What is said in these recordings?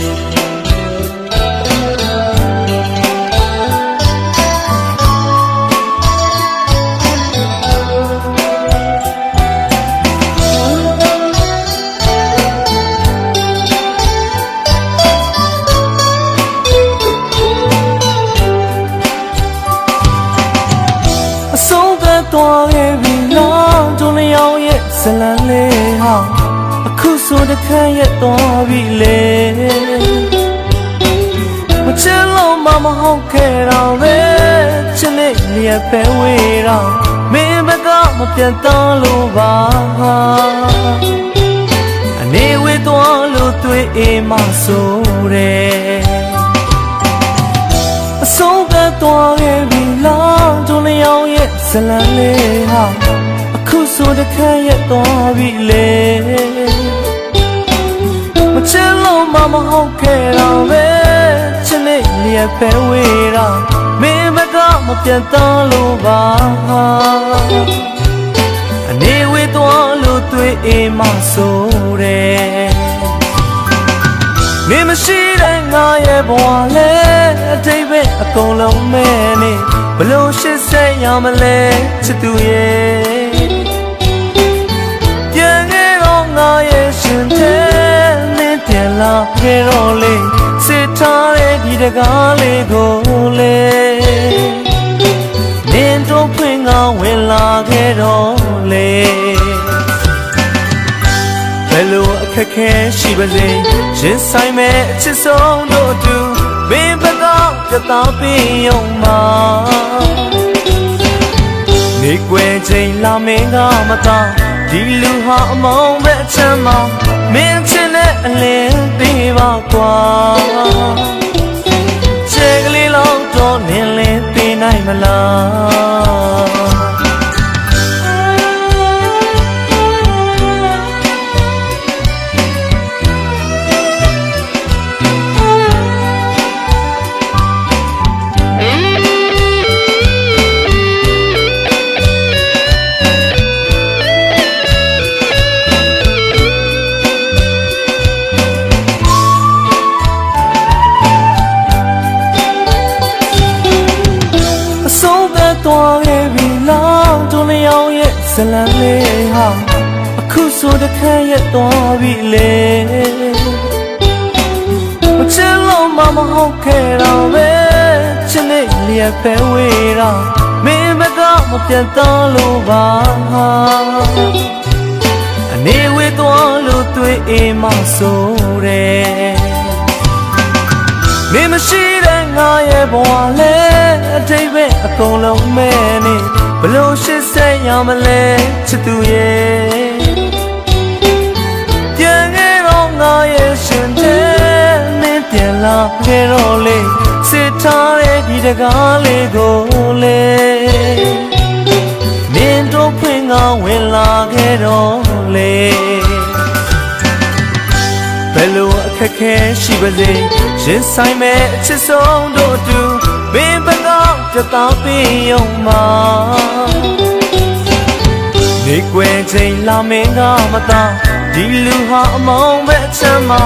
အ ဆိုတခန့်ရဲ့သွားပြီလေမချစ်လို့မမဟုတ်ခဲ့တော့ပဲချစ်လေးလျက်ပဲဝေးတော့မင်းဘက်ကမပြတ်တော့လို့ပါအနေဝေးသွားလို့တွေ့အိမ်မဆိုတယ်အဆုံးသတ်သွားခဲ့ပြီလားဒုလျောင်းရဲ့ဇလန်လေးဟာအခုဆိုတခန့်ရဲ့သွားပြီလေ မမဟုတ်ခဲ့တော့ပဲချစ်လေးလျက်ပဲဝေးတော့မင်းမကမပြန်တော့လို့ပါအနေဝေးသွားလို့တွေ့အိမ်မဆိုတယ်မင်းမရှိတဲ့ငါရဲ့ဘဝလဲအတိတ်ပဲအကုန်လုံးမဲနေဘလို့ရှစ်ဆက်ရမလဲချစ်သူရဲ့ လာခဲ့တော့လေစစ်ထားတဲ့ဒီတကားလေးကိုလေမင်းတို့ဖွင့်ကဝင်လာခဲ့တော့လေဘယ်လိုအခက်ခဲရှိပါစေရင်ဆိုင်မဲ့အချစ်ဆုံးတို့အတူမင်းဘက်ကပြတ်သားပြီးရုံမှာနေကွယ်ချိန်လာမင်းကမသား ဒီလူဟာအမောင်းပဲအချမ်းမှာမင်းချင်တဲ့အလင်းပေးပါကွာ ဇလန်လေးဟာအခုဆိုတခန့်ရဲ့သွားပြီလေမချစ်လို့မမဟုတ်ခဲ့တော့ပဲချစ်လေးလျက်ပဲဝေးတော့မင်းဘက်ကမပြန်တော့လို့ပါအနေဝေးသွားလို့တွေ့အိမ်မဆိုတယ်မင်းမရှိတဲ့ငါရဲ့ဘဝလဲအတိတ်ပဲအကုန်လုံးမဲနေ ဘလို့ရှစ်ဆက်ရမလဲချစ်သူရဲ့ပြန်ခဲ့တော့ငါရဲ့ရှင်တဲ့မင်းပြန်လာခဲ့တော့လေစစ်ထားတဲ့ဒီတကားလေးကိုလေမင်းတို့ဖွင့်ကဝင်လာခဲ့တော့လေဘယ်လိုအခက်ခဲရှိပါစေရင်ဆိုင်မဲ့အချစ်ဆုံးတို့အတူမင်း ဘက်ကပြတ်သားပြီးရုံမှာနေကွယ်ချိန်လာမင်းကမသားဒီလူဟာအမောင်းပဲအချမ်းမှာ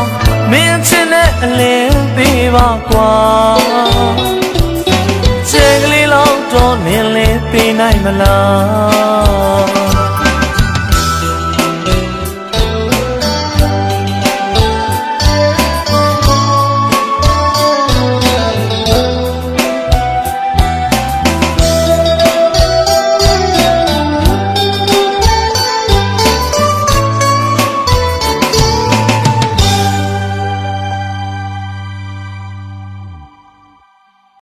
မင်းချင်တဲ့အလင်းပေးပါကွာချေကလေးလောက်တော့နင်းလင်းပေးနိုင်မလား